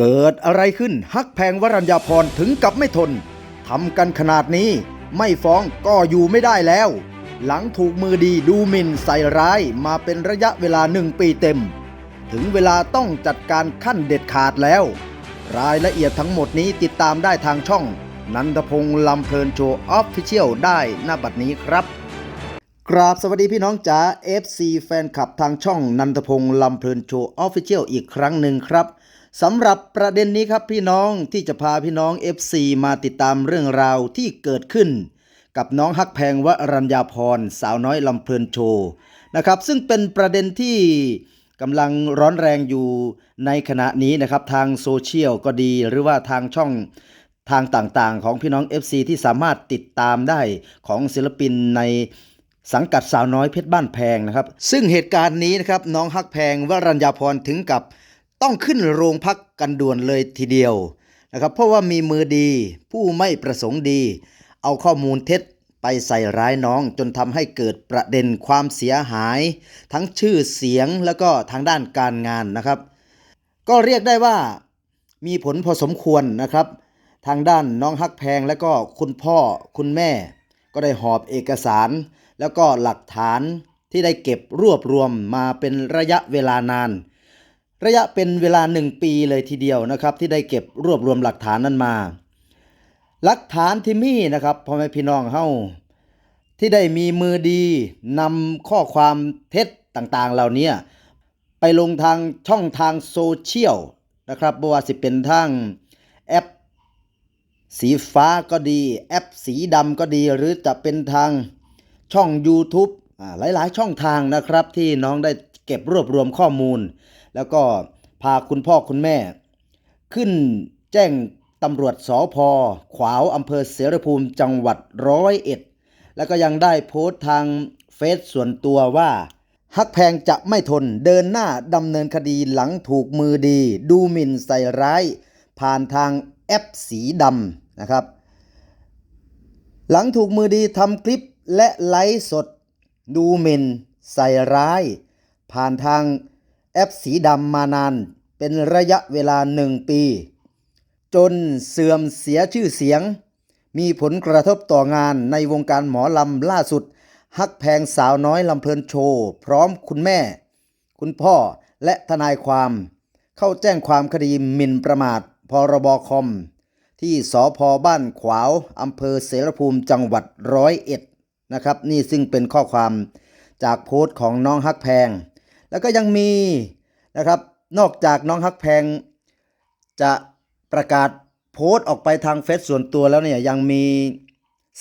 เกิดอะไรขึ้นฮักแพงวรัญญาพรถึงกับไม่ทนทำกันขนาดนี้ไม่ฟ้องก็อยู่ไม่ได้แล้ว หลังถูกมือดีดูหมิ่นใส่ร้ายมาเป็นระยะเวลาหนึ่งปีเต็ม ถึงเวลาต้องจัดการขั้นเด็ดขาดแล้ว รายละเอียดทั้งหมดนี้ติดตามได้ทางช่อง นันทพงษ์ลำเพลินโชว์ออฟฟิเชียลได้หน้าบัดนี้ครับ กราบสวัสดีพี่น้องจ๋า FC แฟนคลับทางช่องนันทพงษ์ลำเพลินโชว์ออฟฟิเชียลอีกครั้งหนึ่งครับ สำหรับประเด็นนี้ครับพี่น้องที่จะพาพี่น้อง FC มาติดตามเรื่องราวที่เกิดขึ้น กับน้องฮักแพงวรัญญาพรสาวน้อยลำเพลินโชว์นะครับ ซึ่งเป็นประเด็นที่กำลังร้อนแรงอยู่ในขณะนี้นะครับ ทางโซเชียลก็ดีหรือว่าทางช่องทางต่างๆ ของพี่น้อง FC ที่สามารถติดตามได้ของศิลปินในสังกัดสาวน้อยเพชรบ้านแพงนะครับ ซึ่งเหตุการณ์นี้นะครับน้องฮักแพงวรัญญาพรถึงกับ ต้องขึ้นโรงพักกันด่วนเลยทีเดียวนะครับ เพราะว่ามีมือดี ผู้ไม่ประสงค์ดี เอาข้อมูลเท็จไปใส่ร้ายน้องจนทำให้เกิดประเด็นความเสียหาย ทั้งชื่อเสียงแล้วก็ทางด้านการงานนะครับ ก็เรียกได้ว่ามีผลพอสมควรนะครับ ทางด้านน้องฮักแพงและก็คุณพ่อคุณแม่ ก็ได้หอบเอกสาร แล้วก็หลักฐานที่ได้เก็บรวบรวมมาเป็นระยะเวลานาน ระยะเป็นเวลาหนึ่งปีเลยทีเดียวนะครับ ที่ได้เก็บรวบรวมหลักฐานนั้นมา หลักฐานที่มีนะครับพ่อแม่พี่น้องเฮาที่ได้มีมือดีนำข้อความเท็จต่างๆ เหล่านี้ไปลงทางช่องทางโซเชียลนะครับบ่ว่าสิเป็นทางแอปสีฟ้าก็ดี แอปสีดำก็ดี หรือจะเป็นทางช่อง YouTube อ่าหลายๆ ช่องทางนะครับที่น้องได้เก็บรวบรวมข้อมูล แล้วก็พาคุณพ่อคุณแม่ ขึ้นแจ้งตำรวจสอพอขวาวอำเภอเสรภูมิจังหวัดร้อยเอ็ด แล้วก็ยังได้โพสต์ทางเฟซส่วนตัวว่า ฮักแพงจะไม่ทนเดินหน้าดำเนินคดีหลังถูกมือดี ดูหมิ่นใส่ร้าย ผ่านทางแอปสีดำนะครับ หลังถูกมือดีทำคลิปและไลฟ์สด ดูหมิ่นใส่ร้าย ผ่านทาง แอปสีดำมานานเป็นระยะเวลาหนึ่งปี จนเสื่อมเสียชื่อเสียง มีผลกระทบต่องานในวงการหมอลำล่าสุด ฮักแพงสาวน้อยลำเพลินโชว์ พร้อมคุณแม่ คุณพ่อและทนายความ เข้าแจ้งความคดีหมิ่นประมาท พรบคอม ที่สพบ้านขวาวอำเภอเสรภูมิจังหวัดร้อยเอ็ดนะครับ นี่ซึ่งเป็นข้อความจากโพสต์ของน้องฮักแพง แล้วก็ยังมีนะครับ นอกจากน้องฮักแพง จะประกาศโพสต์ออกไปทางเฟซส่วนตัวแล้วเนี่ยยังมี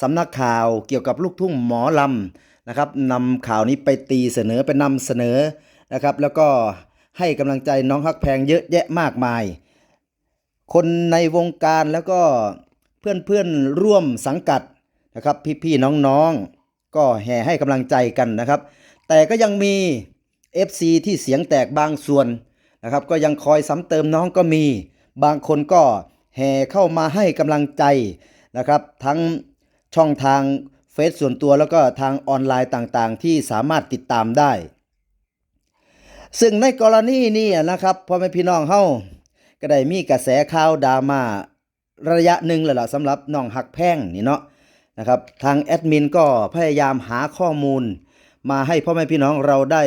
สำนักข่าวเกี่ยวกับลูกทุ่งหมอลำนะครับนำข่าวนี้ไปตีเสนอไปนำเสนอนะครับ แล้วก็ให้กำลังใจน้องฮักแพงเยอะแยะมากมาย คนในวงการแล้วก็เพื่อนๆร่วมสังกัดนะครับ พี่ๆน้องๆ ก็แห่ให้กำลังใจกันนะครับ แต่ก็ยังมี FC ที่เสียงแตกบางส่วนนะครับก็ยังคอยซ้ำเติมน้องก็มี บางคนก็แห่เข้ามาให้กำลังใจนะครับ ทั้งช่องทางเฟซส่วนตัวแล้วก็ทางออนไลน์ต่างๆ ที่สามารถติดตามได้ ซึ่งในกรณีนี้นะครับพ่อแม่พี่น้องเฮาก็ได้มีกระแสข่าวดราม่าระยะหนึ่งแล้วล่ะสำหรับน้องหักแพงนี่เนาะนะครับทางแอดมินก็พยายามหาข้อมูล มาให้พ่อแม่พี่น้องเราได้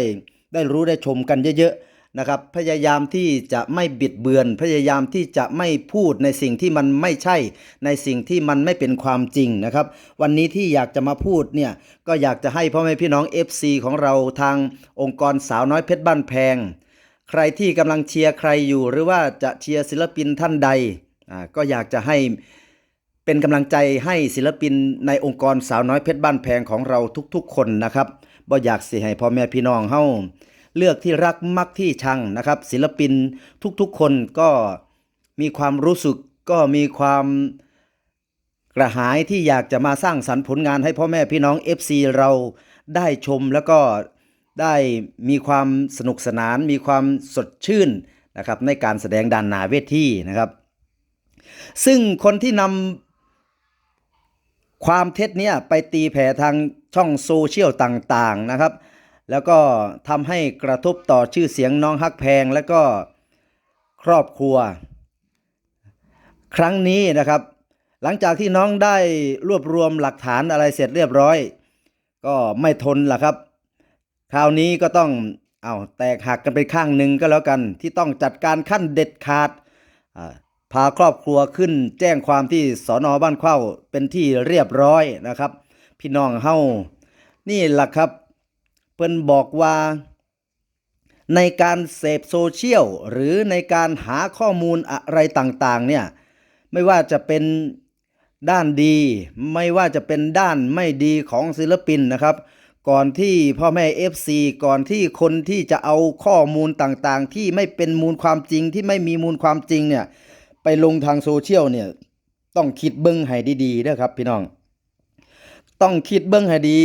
ได้รู้ได้ชมกันเยอะๆนะครับ พยายามที่จะไม่บิดเบือน พยายามที่จะไม่พูดในสิ่งที่มันไม่ใช่ ในสิ่งที่มันไม่เป็นความจริงนะครับ วันนี้ที่อยากจะมาพูดเนี่ยก็อยากจะให้พ่อแม่พี่น้อง FC ของเราทางองค์กรสาวน้อยเพชรบ้านแพง ใครที่กำลังเชียร์ใครอยู่ หรือว่าจะเชียร์ศิลปินท่านใดอ่าก็อยากจะให้เป็นกำลังใจให้ศิลปินในองค์กรสาวน้อยเพชรบ้านแพงของเราทุกๆ คนนะครับบ่อยากสิให้พ่อแม่พี่น้องเฮา เลือกที่รักมักที่ชังนะครับ ศิลปินทุกๆคนก็มีความรู้สึกก็มีความกระหายที่อยากจะมาสร้างสรรค์ผลงานให้พ่อแม่พี่น้อง FC เราได้ชมแล้วก็ได้มีความสนุกสนาน มีความสดชื่นนะครับในการแสดงด้านหน้าเวทีนะครับ ซึ่งคนที่นำความเท็จเนี้ยไปตีแผ่ทางช่องโซเชียลต่างๆนะครับ แล้วก็ทำให้กระทบต่อชื่อเสียงน้องฮักแพงและก็ครอบครัว ครั้งนี้นะครับ หลังจากที่น้องได้รวบรวมหลักฐานอะไรเสร็จเรียบร้อย ก็ไม่ทนล่ะครับ คราวนี้ก็ต้องเอาแตกหักกันไปข้างหนึ่งก็แล้วกัน ที่ต้องจัดการขั้นเด็ดขาดพาครอบครัวขึ้นแจ้งความที่สอนอบ้านเข้าเป็นที่เรียบร้อยนะครับ พี่น้องเฮานี่แหละครับ เพิ่นบอกว่า ในการเสพโซเชียลหรือในการหาข้อมูลอะไรต่างๆเนี่ยไม่ว่าจะเป็นด้านดี ไม่ว่าจะเป็นด้านไม่ดีของศิลปินนะครับ ก่อนที่พ่อแม่ FC ก่อนที่คนที่จะเอาข้อมูลต่างๆ ที่ไม่เป็นมูลความจริงที่ไม่มีมูลความจริงเนี่ยไปลงทางโซเชียลเนี่ยต้องคิดเบิ้งให้ดีๆนะครับพี่น้อง ต้องคิดเบิ้งให้ดี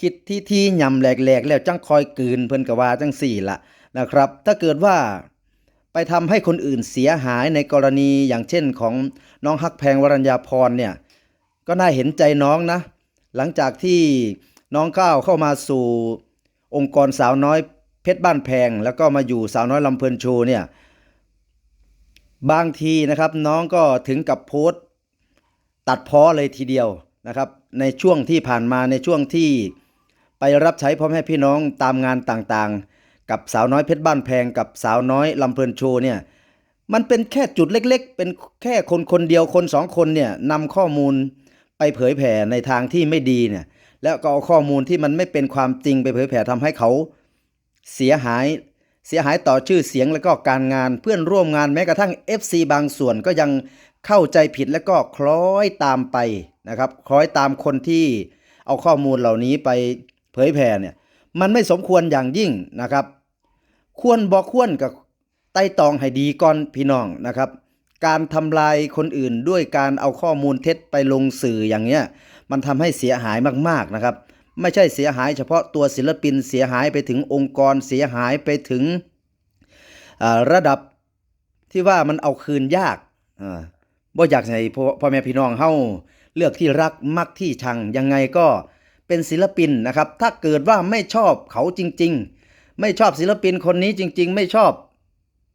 คิดที่ที่ยำแหลกๆแล้วจังคอยกลืนเพิ่นกว่าจังสี่ละนะครับ ถ้าเกิดว่าไปทำให้คนอื่นเสียหายในกรณีอย่างเช่นของน้องฮักแพงวรัญญาพรเนี่ยก็น่าเห็นใจน้องนะ หลังจากที่น้องก้าวเข้ามาสู่องค์กรสาวน้อยเพชรบ้านแพง แล้วก็มาอยู่สาวน้อยลำเพลินโชเนี่ยบางทีนะครับน้องก็ถึงกับโพสต์ตัดพ้อเลยทีเดียวนะครับ ในช่วงที่ผ่านมาในช่วงที่ ไปรับใช้พ่อแม่พี่น้องตามงานต่างๆ กับสาวน้อยเพชรบ้านแพงกับสาวน้อยลำเพลินโชว์เนี่ยมันเป็นแค่จุดเล็กๆ เป็นแค่คนคนเดียวคนสองคนเนี่ยนำข้อมูลไปเผยแผ่ในทางที่ไม่ดีเนี่ยแล้วก็เอาข้อมูลที่มันไม่เป็นความจริงไปเผยแผ่ทำให้เขาเสียหายเสียหายต่อชื่อเสียงแล้วก็การงานเพื่อนร่วมงานแม้กระทั่ง FC บางส่วนก็ยังเข้าใจผิดแล้วก็คล้อยตามไปนะครับ คล้อยตามคนที่เอาข้อมูลเหล่านี้ไป เผยแผ่เนี่ยมันไม่สมควรอย่างยิ่งนะครับ ควรบอกควรกับไต่ตองให้ดีก่อนพี่น้องนะครับ การทำลายคนอื่นด้วยการเอาข้อมูลเท็จไปลงสื่ออย่างเนี้ยมันทำให้เสียหายมากๆนะครับ ไม่ใช่เสียหายเฉพาะตัวศิลปินเสียหายไปถึงองค์กรเสียหายไปถึงระดับที่ว่ามันเอาคืนยากบ่อยากให้พ่พ่อแม่พี่น้องเฮาเลือกที่รักมักที่ชังยังไงก็ เป็นศิลปินนะครับ ถ้าเกิดว่าไม่ชอบเขาจริง ๆ ไม่ชอบศิลปินคนนี้จริง ๆ ไม่ชอบ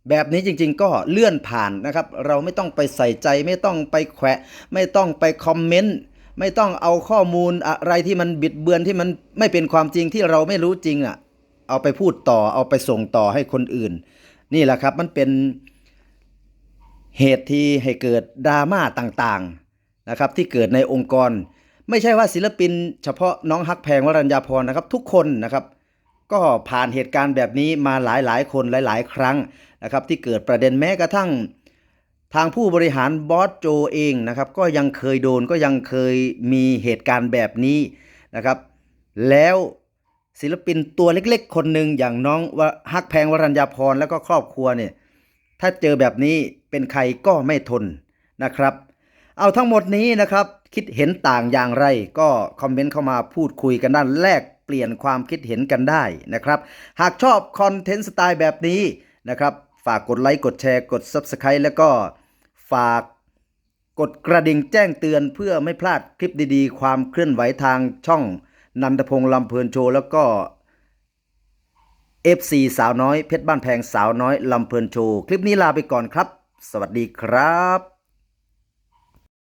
แบบนี้จริง ๆ ก็เลื่อนผ่านนะครับ เราไม่ต้องไปใส่ใจ ไม่ต้องไปแขวะ ไม่ต้องไปคอมเมนต์ไม่ต้องเอาข้อมูลอะไรที่มันบิดเบือนที่มันไม่เป็นความจริงที่เราไม่รู้จริงอะ เอาไปพูดต่อเอาไปส่งต่อให้คนอื่น นี่แหละครับมันเป็นเหตุที่ให้เกิดดราม่าต่างๆนะครับ ที่เกิดในองค์กร ไม่ใช่ว่าศิลปิน เฉพาะน้องฮักแพงวรัญญาพรนะครับ ทุกคนนะครับ ก็ผ่านเหตุการณ์แบบนี้มาหลายๆคนหลาย ๆ ครั้งนะครับ ที่เกิดประเด็นแม้กระทั่ง ทางผู้บริหารบอสโจเองนะครับ ก็ยังเคยโดนก็ยังเคยมีเหตุการณ์แบบนี้นะครับ แล้วศิลปินตัวเล็กๆ คนหนึ่งอย่างน้องวฮักแพงวรัญญาพรแล้วก็ครอบครัวเนี่ยถ้าเจอแบบนี้เป็นใครก็ไม่ทนนะครับ เอาทั้งหมดนี้นะครับ คิดเห็นต่างอย่างไร ก็คอมเมนต์เข้ามาพูดคุยกันด้านแลกเปลี่ยนความคิดเห็นกันได้นะครับ หากชอบคอนเทนต์สไตล์แบบนี้นะครับ ฝากกดไลค์กดแชร์กด Subscribe แล้วก็ฝากกดกระดิ่งแจ้งเตือนเพื่อไม่พลาดคลิปดีๆ ความเคลื่อนไหวทางช่องนันทพงษ์ลำเพลินโชว์แล้วก็ FC สาวน้อยเพชรบ้านแพงสาวน้อยลำเพลินโชว์ คลิปนี้ลาไปก่อนครับ สวัสดีครับ